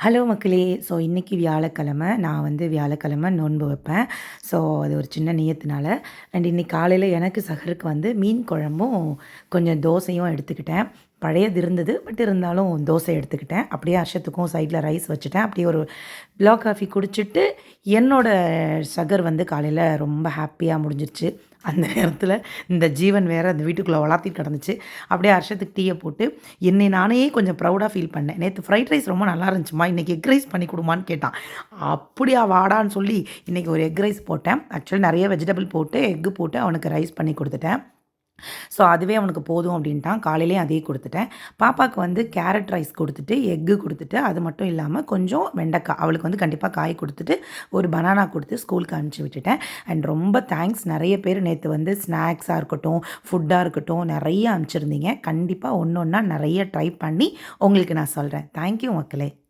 Hello மக்களே! So இன்றைக்கி வியாழக்கிழமை. நான் வந்து வியாழக்கிழமை நோன்பு வைப்பேன். ஸோ அது ஒரு சின்ன நியத்தினால அண்ட் இன்றைக்கி காலையில் எனக்கு சஹருக்கு வந்து மீன் குழம்பும், கொஞ்சம் தோசையும் எடுத்துக்கிட்டேன். பழையது இருந்தது. பட் இருந்தாலும் தோசை எடுத்துக்கிட்டேன். அப்படியே அர்ஷத்துக்கும் சைடில் ரைஸ் வச்சுட்டேன். அப்படியே ஒரு பிளாக் காஃபி குடிச்சிட்டு, என்னோடய சகர் வந்து காலையில் ரொம்ப ஹாப்பியாக முடிஞ்சிருச்சு. அந்த நேரத்தில் இந்த ஜீவன் வேறு அந்த வீட்டுக்குள்ளே வளர்த்திட்டு கிடந்துச்சு. அப்படியே ஹர்ஷத்துக்கு டீயை போட்டு, என்னை நானே கொஞ்சம் ப்ரௌடாக ஃபீல் பண்ணேன். நேற்று ஃப்ரைட் ரைஸ் ரொம்ப நல்லா இருந்துச்சுமா இன்றைக்கி எக் ரைஸ் பண்ணி கொடுமான்னு கேட்டான். அப்படியா வாடான்னு சொல்லி, இன்றைக்கி ஒரு எக் ரைஸ் போட்டேன். ஆக்சுவலி நிறைய வெஜிடபிள் போட்டு, எக்கு போட்டு அவனுக்கு ரைஸ் பண்ணி கொடுத்துட்டேன் ஸோ அதுவே அவனுக்கு போதும் அப்படின்ட்டான். காலையிலேயும் அதையே கொடுத்துட்டேன் பாப்பாவுக்கு வந்து கேரட் ரைஸ் கொடுத்துட்டு எக்கு கொடுத்துட்டு அது மட்டும் இல்லாமல் கொஞ்சம் வெண்டைக்கா. அவளுக்கு வந்து கண்டிப்பாக காய் கொடுத்துட்டு ஒரு பனானா கொடுத்து ஸ்கூலுக்கு அனுப்பிச்சு விட்டுட்டேன். அண்ட் ரொம்ப தேங்க்ஸ் நிறைய பேர் நேற்று வந்து ஸ்நாக்ஸாக இருக்கட்டும், ஃபுட்டாக இருக்கட்டும் நிறைய அனுப்பிச்சிருந்தீங்க. கண்டிப்பாக ஒன்று ஒன்றா நிறைய ட்ரை பண்ணி உங்களுக்கு நான் சொல்கிறேன் தேங்க் யூ மக்களே!